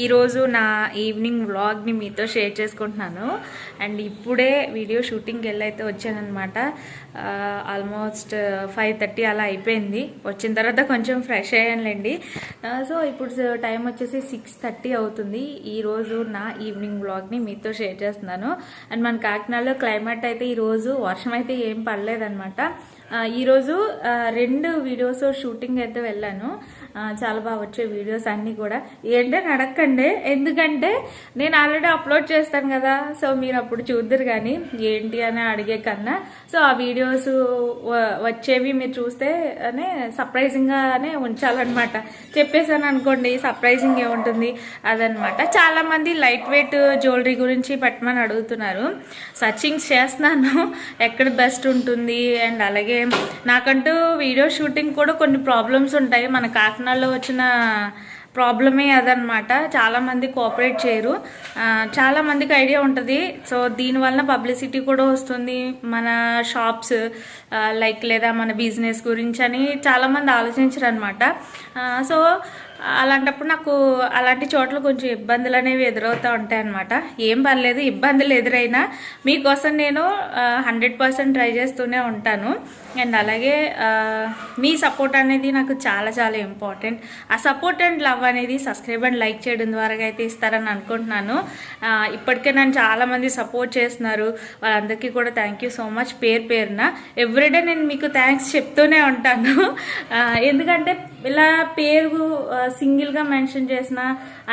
ఈరోజు నా ఈవినింగ్ వ్లాగ్ని మీతో షేర్ చేసుకుంటున్నాను. అండ్ ఇప్పుడే వీడియో షూటింగ్కి వెళ్ళైతే వచ్చానమాట ఆల్మోస్ట్ ఫైవ్ థర్టీ అలా అయిపోయింది. వచ్చిన తర్వాత కొంచెం ఫ్రెష్ అయ్యానులేండి. సో ఇప్పుడు టైం వచ్చేసి సిక్స్ థర్టీ అవుతుంది. ఈరోజు నా ఈవినింగ్ వ్లాగ్ని మీతో షేర్ చేస్తున్నాను. అండ్ మన కాకినాడలో క్లైమేట్ అయితే ఈరోజు వర్షం అయితే ఏం పడలేదనమాట ఈరోజు రెండు వీడియోస్ షూటింగ్ అయితే వెళ్ళాను. చాలా బాగా వచ్చే వీడియోస్ అన్నీ కూడా. ఏంటని అడగండి ఎందుకంటే నేను ఆల్రెడీ అప్లోడ్ చేస్తాను కదా. సో మీరు అప్పుడు చూద్దరు కానీ ఏంటి అని అడిగే కన్నా సో ఆ వీడియోస్ వ- వచ్చేవి మీరు చూస్తే అనే సర్ప్రైజింగ్గానే ఉంచాలన్నమాట. చెప్పేసాను అనుకోండి సర్ప్రైజింగ్ ఏముంటుంది అదనమాట చాలామంది లైట్ వెయిట్ జ్యువెలరీ గురించి పెట్టమని అడుగుతున్నారు. సర్చింగ్స్ చేస్తున్నాను. ఎక్కడ బెస్ట్ ఉంటుంది? అండ్ అలాగే నాకంటూ వీడియో షూటింగ్ కూడా కొన్ని ప్రాబ్లమ్స్ ఉంటాయి. మన కాకినాడలో వచ్చిన ప్రాబ్లమే అదనమాట చాలామంది కోఆపరేట్ చేయరు. చాలామందికి ఐడియా ఉంటుంది. సో దీనివల్ల పబ్లిసిటీ కూడా వస్తుంది. మన షాప్స్ లైక్ లేదా మన బిజినెస్ గురించి అని చాలామంది ఆలోచించరు అనమాట సో అలాంటప్పుడు నాకు అలాంటి చోట్ల కొంచెం ఇబ్బందులు అనేవి ఎదురవుతూ ఉంటాయి అనమాట ఏం పర్లేదు ఇబ్బందులు ఎదురైనా మీకోసం నేను హండ్రెడ్ పర్సెంట్ ట్రై చేస్తూనే ఉంటాను. అండ్ అలాగే మీ సపోర్ట్ అనేది నాకు చాలా చాలా ఇంపార్టెంట్. ఆ సపోర్ట్ అండ్ లవ్ అనేది సబ్స్క్రైబ్ అండ్ లైక్ చేయడం ద్వారా అయితే ఇస్తారని అనుకుంటున్నాను. ఇప్పటికే నన్ను చాలామంది సపోర్ట్ చేస్తున్నారు. వాళ్ళందరికీ కూడా థ్యాంక్ యూ సో మచ్ పేరు పేరున. ఎవ్రీడే నేను మీకు థ్యాంక్స్ చెప్తూనే ఉంటాను. ఎందుకంటే ఇలా పేరు సింగిల్గా మెన్షన్ చేసిన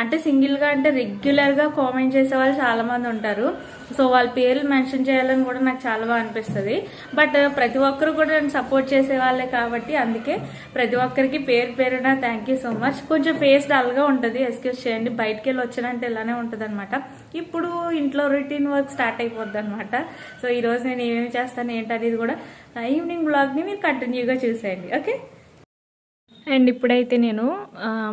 అంటే సింగిల్గా అంటే రెగ్యులర్గా కామెంట్ చేసే వాళ్ళు చాలామంది ఉంటారు. సో వాళ్ళ పేర్లు మెన్షన్ చేయాలని కూడా నాకు చాలా బాగా అనిపిస్తుంది. బట్ ప్రతి ఒక్కరు కూడా నన్ను సపోర్ట్ చేసే వాళ్ళే కాబట్టి అందుకే ప్రతి ఒక్కరికి పేరు పేరున థ్యాంక్ యూ సో మచ్ కొంచెం ఫేస్ డల్గా ఉంటుంది. ఎక్స్క్యూజ్ చేయండి బయటికి వెళ్ళి వచ్చానంటే ఇలానే ఉంటుంది అనమాట ఇప్పుడు ఇంట్లో రొటీన్ వర్క్ స్టార్ట్ అయిపోద్ది అనమాట సో ఈరోజు నేను ఏమేమి చేస్తాను ఏంటనేది కూడా ఈవినింగ్ బ్లాగ్ని మీరు కంటిన్యూగా చూసేయండి. ఓకే అండ్ ఇప్పుడైతే నేను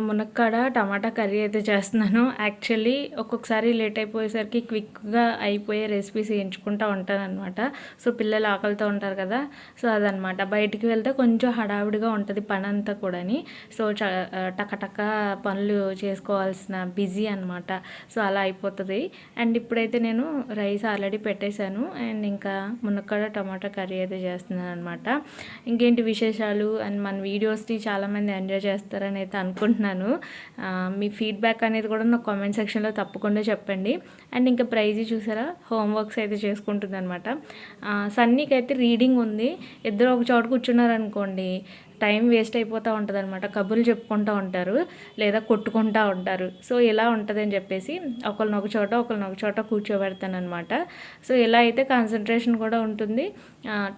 మునక్కాడ టమాటా కర్రీ అయితే చేస్తున్నాను. యాక్చువల్లీ ఒక్కొక్కసారి లేట్ అయిపోయేసరికి క్విక్గా అయిపోయే రెసిపీస్ ఎంచుకుంటూ ఉంటాను అనమాట సో పిల్లలు ఆకలితో ఉంటారు కదా. సో అదనమాట బయటికి వెళ్తే కొంచెం హడావిడిగా ఉంటుంది పని అంతా కూడాని. సో చ టకటక పనులు చేసుకోవాల్సిన బిజీ అనమాట సో అలా అయిపోతుంది. అండ్ ఇప్పుడైతే నేను రైస్ ఆల్రెడీ పెట్టేశాను. అండ్ ఇంకా మునక్కాడ టమాటా కర్రీ అయితే చేస్తున్నాను అనమాట ఇంకేంటి విశేషాలు? అండ్ మన వీడియోస్ని చాలామంది ఎంజాయ్ చేస్తారని అయితే అనుకుంటున్నాను. మీ ఫీడ్బ్యాక్ అనేది కూడా నాకు కామెంట్ సెక్షన్లో తప్పకుండా చెప్పండి. అండ్ ఇంకా ప్రైజ్ చూసారా? హోంవర్క్స్ అయితే చేసుకుంటుంది అనమాట సన్నీకి అయితే రీడింగ్ ఉంది. ఇద్దరు ఒక చోట కూర్చున్నారనుకోండి టైం వేస్ట్ అయిపోతూ ఉంటుంది అనమాట కబుర్లు చెప్పుకుంటూ ఉంటారు లేదా కొట్టుకుంటూ ఉంటారు. సో ఇలా ఉంటుంది అని చెప్పేసి ఒకరిని ఒక చోట ఒకరిని ఒక చోట కూర్చోబెడతానమాట సో ఇలా అయితే కాన్సన్ట్రేషన్ కూడా ఉంటుంది.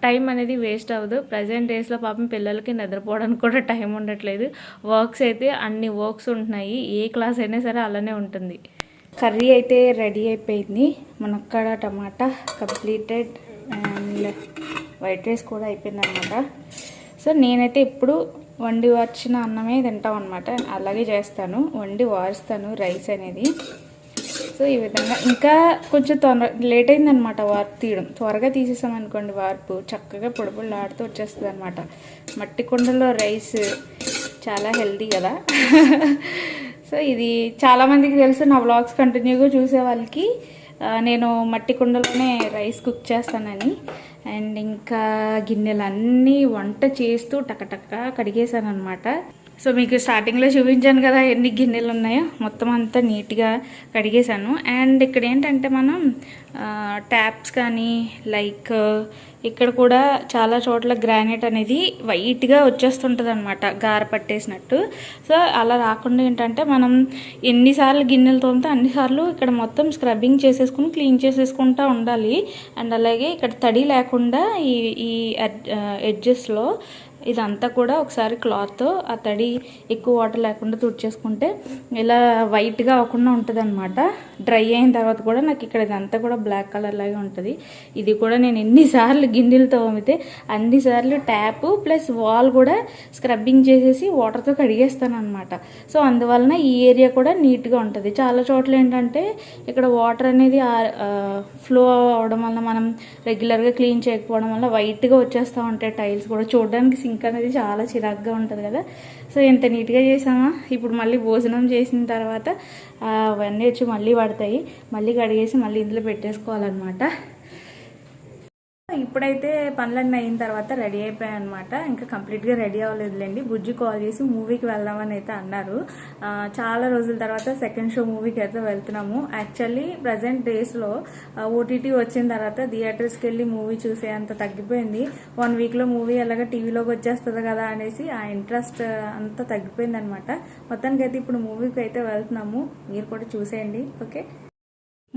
టైం అనేది వేస్ట్ అవ్వదు. ప్రజెంట్ డేస్లో పాపం పిల్లలకి నిద్రపోవడానికి కూడా టైం ఉండట్లేదు. వర్క్స్ అయితే అన్ని వర్క్స్ ఉంటున్నాయి. ఏ క్లాస్ అయినా సరే అలానే ఉంటుంది. కర్రీ అయితే రెడీ అయిపోయింది. మనక్కడ టమాటా కంప్లీటెడ్ అండ్ వైట్ రైస్ కూడా అయిపోయింది అనమాట సో నేనైతే ఇప్పుడు వండి వార్చిన అన్నమే తింటాం అనమాట అలాగే చేస్తాను. వండి వారుస్తాను రైస్ అనేది. సో ఈ విధంగా ఇంకా కొంచెం తొందర లేట్ అయిందనమాట వార్పు తీయడం. త్వరగా తీసేసామనుకోండి వార్పు. చక్కగా పొడి ఆడుతూ వచ్చేస్తుంది అనమాట మట్టి కుండలో రైస్ చాలా హెల్దీ కదా. సో ఇది చాలామందికి తెలుసు. నా వ్లాగ్స్ కంటిన్యూగా చూసే వాళ్ళకి నేను మట్టి కుండలోనే రైస్ కుక్ చేస్తానని. అండ్ ఇంకా గిన్నెలన్నీ వంట చేస్తూ టకటక్క కడిగేశాను అనమాట సో మీకు స్టార్టింగ్లో చూపించాను కదా ఎన్ని గిన్నెలు ఉన్నాయో మొత్తం అంతా నీట్గా కడిగేశాను. అండ్ ఇక్కడ ఏంటంటే మనం ట్యాప్స్ కానీ లైక్ ఇక్కడ కూడా చాలా చోట్ల గ్రానైట్ అనేది వైట్గా వచ్చేస్తుంటుంది అనమాట గార పట్టేసినట్టు. సో అలా రాకుండా ఏంటంటే మనం ఎన్నిసార్లు గిన్నెలు తోమితే అన్నిసార్లు ఇక్కడ మొత్తం స్క్రబ్బింగ్ చేసేసుకుని క్లీన్ చేసేసుకుంటూ ఉండాలి. అండ్ అలాగే ఇక్కడ తడి లేకుండా ఈ ఈ ఎడ్జెస్లో ఇదంతా కూడా ఒకసారి క్లాత్ ఆ తడి ఎక్కువ వాటర్ లేకుండా తుడిచేసుకుంటే ఇలా వైట్గా అవ్వకుండా ఉంటుంది అనమాట డ్రై అయిన తర్వాత కూడా నాకు ఇక్కడ ఇదంతా కూడా బ్లాక్ కలర్ లాగే ఉంటుంది. ఇది కూడా నేను ఎన్నిసార్లు గిన్నెలు తోమితే అన్నిసార్లు ట్యాప్ ప్లస్ వాల్ కూడా స్క్రబ్బింగ్ చేసేసి వాటర్తో కడిగేస్తాను అనమాట సో అందువలన ఈ ఏరియా కూడా నీట్గా ఉంటుంది. చాలా చోట్ల ఏంటంటే ఇక్కడ వాటర్ అనేది ఫ్లో అవడం వల్ల మనం రెగ్యులర్గా క్లీన్ చేయకపోవడం వల్ల వైట్గా వచ్చేస్తూ ఉంటాయి టైల్స్ కూడా. చూడడానికి సింక్ అనేది చాలా చిరాగ్గా ఉంటుంది కదా. సో ఎంత నీట్గా చేసామా? ఇప్పుడు మళ్ళీ భోజనం చేసిన తర్వాత అవన్నీ వచ్చి మళ్ళీ పడతాయి. మళ్ళీ కడిగేసి మళ్ళీ ఇందులో పెట్టేసుకోవాలన్నమాట. ఇప్పుడైతే పనులన్నీ అయిన తర్వాత రెడీ అయిపోయాయి అనమాట ఇంకా కంప్లీట్గా రెడీ అవ్వలేదులేండి. బుజ్జి కాల్ చేసి మూవీకి వెళ్దామని అయితే అన్నారు. చాలా రోజుల తర్వాత సెకండ్ షో మూవీకి అయితే వెళ్తున్నాము. యాక్చువల్లీ ప్రజెంట్ డేస్లో ఓటీటీ వచ్చిన తర్వాత థియేటర్స్కి వెళ్ళి మూవీ చూసే అంత తగ్గిపోయింది. వన్ వీక్లో మూవీ ఎలాగ టీవీలోకి వచ్చేస్తుంది కదా అనేసి ఆ ఇంట్రెస్ట్ అంతా తగ్గిపోయింది అనమాట మొత్తానికి అయితే ఇప్పుడు మూవీకి అయితే వెళ్తున్నాము. మీరు కూడా చూసేయండి. ఓకే?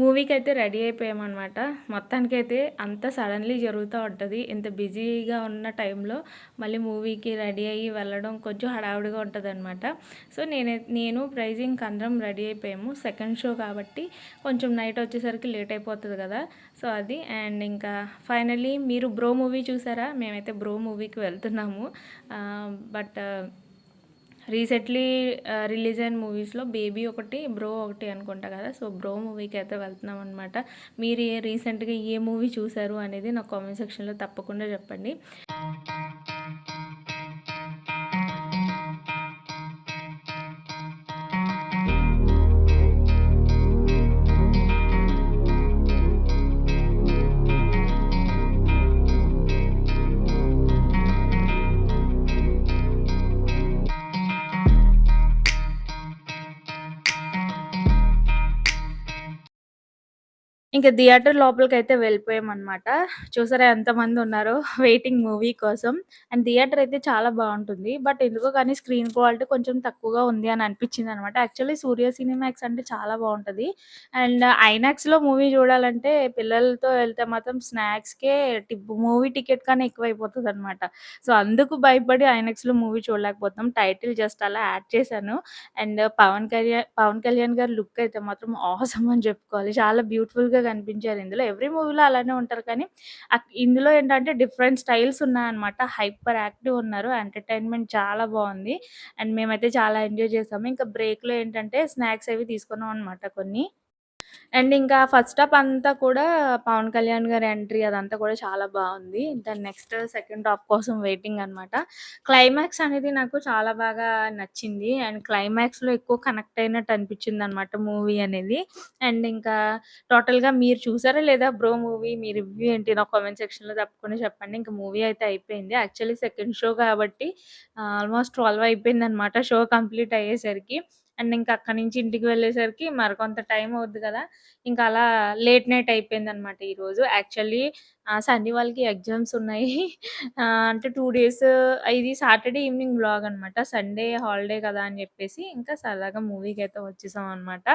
మూవీకి అయితే రెడీ అయిపోయామన్నమాట. మొత్తానికి అయితే అంత సడన్లీ జరుగుతూ ఉంటుంది. ఇంత బిజీగా ఉన్న టైంలో మళ్ళీ మూవీకి రెడీ అయ్యి వెళ్ళడం కొంచెం హడావుడిగా ఉంటుంది అనమాట సో నేనే నేను ప్రైజింగ్ అందరం రెడీ అయిపోయాము. సెకండ్ షో కాబట్టి కొంచెం నైట్ వచ్చేసరికి లేట్ అయిపోతుంది కదా. సో అది. అండ్ ఇంకా ఫైనలీ మీరు బ్రో మూవీ చూసారా? మేమైతే బ్రో మూవీకి వెళ్తున్నాము. బట్ రీసెంట్లీ రిలీజ్ అయిన మూవీస్లో బేబీ ఒకటి బ్రో ఒకటి అనుకుంటా కదా. సో బ్రో మూవీకి అయితే వెళ్తున్నాం అనమాట మీరు ఏ రీసెంట్గా ఏ మూవీ చూసారు అనేది నాకు కామెంట్ సెక్షన్లో తప్పకుండా చెప్పండి. ఇంకా థియేటర్ లోపలికి అయితే వెళ్ళిపోయామన్నమాట. చూసారా ఎంతమంది ఉన్నారో వెయిటింగ్ మూవీ కోసం. అండ్ థియేటర్ అయితే చాలా బాగుంటుంది. బట్ ఎందుకో కానీ స్క్రీన్ క్వాలిటీ కొంచెం తక్కువగా ఉంది అని అనిపించింది అనమాట యాక్చువల్లీ సూర్య సినిమాక్స్ అంటే చాలా బాగుంటుంది. అండ్ ఐనాక్స్లో మూవీ చూడాలంటే పిల్లలతో వెళ్తే మాత్రం స్నాక్స్కే మూవీ టికెట్ కానీ ఎక్కువైపోతుంది అనమాట సో అందుకు భయపడి ఐనాక్స్లో మూవీ చూడలేకపోతాం టైటిల్ జస్ట్ అలా యాడ్ చేశాను. అండ్ పవన్ కళ్యాణ్ పవన్ కళ్యాణ్ గారి లుక్ అయితే మాత్రం ఆసమ్ అని చెప్పుకోవాలి. చాలా బ్యూటిఫుల్గా కనిపించారు ఇందులో. ఎవ్రీ మూవీలో అలానే ఉంటారు కానీ ఇందులో ఏంటంటే డిఫరెంట్ స్టైల్స్ ఉన్నాయన్నమాట. హైపర్ యాక్టివ్ ఉన్నారు ఎంటర్టైన్మెంట్ చాలా బాగుంది. అండ్ మేమైతే చాలా ఎంజాయ్ చేసాము. ఇంకా బ్రేక్లో ఏంటంటే స్నాక్స్ అవి తీసుకున్నాం అనమాట కొన్ని. అండ్ ఇంకా ఫస్ట్ హాఫ్ అంతా కూడా పవన్ కళ్యాణ్ గారి ఎంట్రీ అదంతా కూడా చాలా బాగుంది. దాని నెక్స్ట్ సెకండ్ హాఫ్ కోసం వెయిటింగ్ అన్నమాట. క్లైమాక్స్ అనేది నాకు చాలా బాగా నచ్చింది. అండ్ క్లైమాక్స్లో ఎక్కువ కనెక్ట్ అయినట్టు అనిపించింది అనమాట మూవీ అనేది. అండ్ ఇంకా టోటల్గా మీరు చూసారా లేదా బ్రో మూవీ మీ రివ్యూ ఏంటి? నా కామెంట్ సెక్షన్లో తప్పకుండా చెప్పండి. ఇంకా మూవీ అయితే అయిపోయింది. యాక్చువల్లీ సెకండ్ షో కాబట్టి uh, ఆల్మోస్ట్ ట్వెల్వ్ అయిపోయింది అనమాట షో కంప్లీట్ అయ్యేసరికి. అండ్ ఇంకా అక్కడి నుంచి ఇంటికి వెళ్ళేసరికి మరి కొంత టైం అవుద్ది కదా. ఇంకా అలా లేట్ నైట్ అయిపోయింది అనమాట ఈరోజు యాక్చువల్లీ సండే వాళ్ళకి ఎగ్జామ్స్ ఉన్నాయి. అంటే టూ డేస్ ఇది సాటర్డే ఈవినింగ్ బ్లాగ్ అనమాట సండే హాలిడే కదా అని చెప్పేసి ఇంకా సరదాగా మూవీకి అయితే వచ్చేసాం అనమాట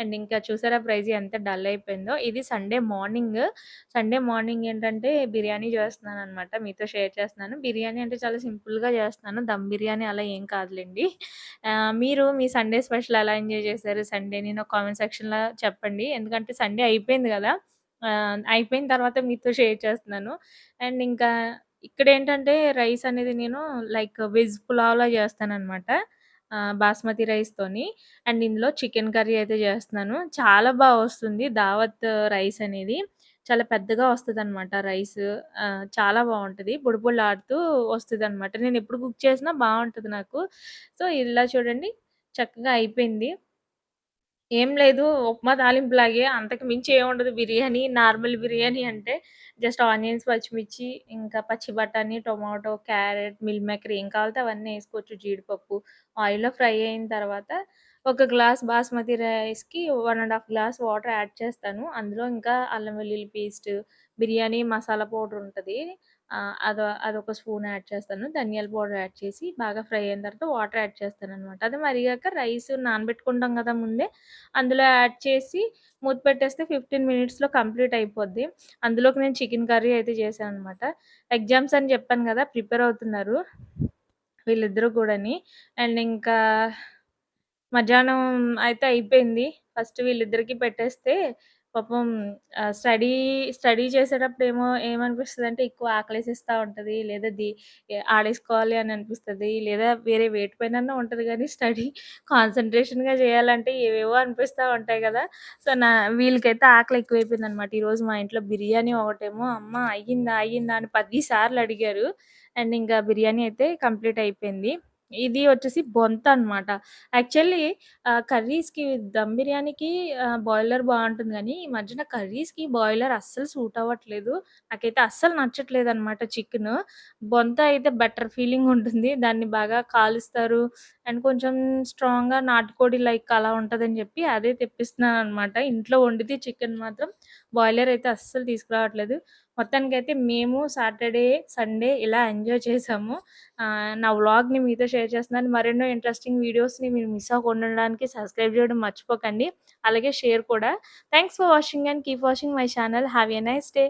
అండ్ ఇంకా చూసారా ప్రైజ్ ఎంత డల్ అయిపోయిందో. ఇది సండే మార్నింగ్. సండే మార్నింగ్ ఏంటంటే బిర్యానీ చేస్తున్నాను అనమాట మీతో షేర్ చేస్తున్నాను. బిర్యానీ అంటే చాలా సింపుల్గా చేస్తున్నాను. దమ్ బిర్యానీ అలా ఏం కాదులేండి. మీరు మీ సండే స్పెషల్ ఎలా ఎంజాయ్ చేశారు? సండేని నాకు కామెంట్ సెక్షన్లో చెప్పండి. ఎందుకంటే సండే అయిపోయింది కదా. అయిపోయిన తర్వాత మీతో షేర్ చేస్తున్నాను అండ్ ఇంకా ఇక్కడ ఏంటంటే రైస్ అనేది నేను లైక్ వెజ్ పులావ్లా చేస్తాను అనమాట బాస్మతి రైస్తోని అండ్ ఇందులో చికెన్ కర్రీ అయితే చేస్తున్నాను చాలా బాగా వస్తుంది దావత్ రైస్ అనేది చాలా పెద్దగా వస్తదనమాట రైస్. ఆహ్, చాలా బావుంటది. పొడి పొడిలాడుతూ వస్తదనమాట. నేను ఎప్పుడు కుక్ చేసినా బావుంటది నాకు. సో, ఇలా చూడండి చక్కగా అయిపోయింది. ఏం లేదు ఉప్మా తాలింపులాగే అంతకు మించి ఏముండదు బిర్యానీ. నార్మల్ బిర్యానీ అంటే జస్ట్ ఆనియన్స్, పచ్చిమిర్చి, ఇంకా పచ్చి బఠానీ టొమాటో, క్యారెట్, మిల్ మేకర్ ఏం కావాలితే అవన్నీ వేసుకోవచ్చు జీడిపప్పు ఆయిల్‌లో ఫ్రై అయిన తర్వాత ఒక గ్లాస్ బాస్మతి రైస్‌కి 1 ½ గ్లాస్ వాటర్ యాడ్ చేస్తాను. అందులో ఇంకా అల్లం వెల్లుల్లి పేస్ట్, బిర్యానీ మసాలా పౌడర్ ఉంటుంది అదో అదొక స్పూన్ యాడ్ చేస్తాను. ధనియాల పౌడర్ యాడ్ చేసి బాగా ఫ్రై అయిన తర్వాత వాటర్ యాడ్ చేస్తాను అనమాట అది మరిగాక రైస్ నానబెట్టుకుంటాం కదా ముందే, అందులో యాడ్ చేసి మూత పెట్టేస్తే 15 మినిట్స్‌లో కంప్లీట్ అయిపోద్ది. అందులోకి నేను చికెన్ కర్రీ అయితే చేశాను అనమాట ఎగ్జామ్స్ అని చెప్పాను కదా! ప్రిపేర్ అవుతున్నారు. వీళ్ళిద్దరూ కూడాని. అండ్ ఇంకా మధ్యాహ్నం అయితే అయిపోయింది. ఫస్ట్ వీళ్ళిద్దరికీ పెట్టేస్తే పాపం ఆహ్, స్టడీ స్టడీ చేసేటప్పుడేమో ఏమనిపిస్తదంటే ఎక్కువ ఆకలేసేస్తా ఉంటది. లేదా ది ఆడేసుకోవాలి అని అనిపిస్తది. లేదా వేరే వేటి పైనన్నా ఉంటది గానీ స్టడీ కాన్సంట్రేషన్‌గా చేయాలంటే ఏవేవో అనిపిస్తా ఉంటాయి గదా! సో, నా వీళ్ళకైతే ఆకలి ఎక్కువైపోయిందనమాట. ఈరోజు మా ఇంట్లో బిర్యానీ ఒకటేమో అమ్మ అయ్యిందా? అయ్యిందా? అని 10 సార్లు అడిగారు. అండ్ ఇంకా బిర్యానీ అయితే కంప్లీట్ అయిపోయింది. ఇది వచ్చేసి బొంత అనమాట. యాక్చువల్లీ కర్రీస్‌కి దమ్ బిర్యానీకి బాయిలర్ బాగుంటుంది కానీ ఈ మధ్యన కర్రీస్‌కి బాయిలర్ అస్సలు సూట్ అవ్వట్లేదు. నాకైతే అస్సలు నచ్చట్లేదు అనమాట చికెన్ బొంత అయితే బెటర్ ఫీలింగ్ ఉంటుంది. దాన్ని బాగా కాలుస్తారు. అండ్ కొంచెం స్ట్రాంగ్‌గా నాటుకోడి లైక్ అలా ఉంటుందని చెప్పి అదే తెప్పిస్తున్నాను అనమాట ఇంట్లో వండితే చికెన్ మాత్రం బాయిలర్ అయితే అస్సలు తీసుకురావట్లేదు. మొత్తానికైతే మేము సాటర్డే, సండే ఇలా ఎంజాయ్ చేసాము. నా వ్లాగ్‌ని మీతో షేర్ చేస్తున్నాను. మరెన్నో ఇంట్రెస్టింగ్ వీడియోస్‌ని మీరు మిస్ అవ్వకుండా ఉండడానికి సబ్స్క్రైబ్ చేయడం మర్చిపోకండి. అలాగే షేర్ కూడా. Thanks for watching and keep watching my channel. Have a nice day.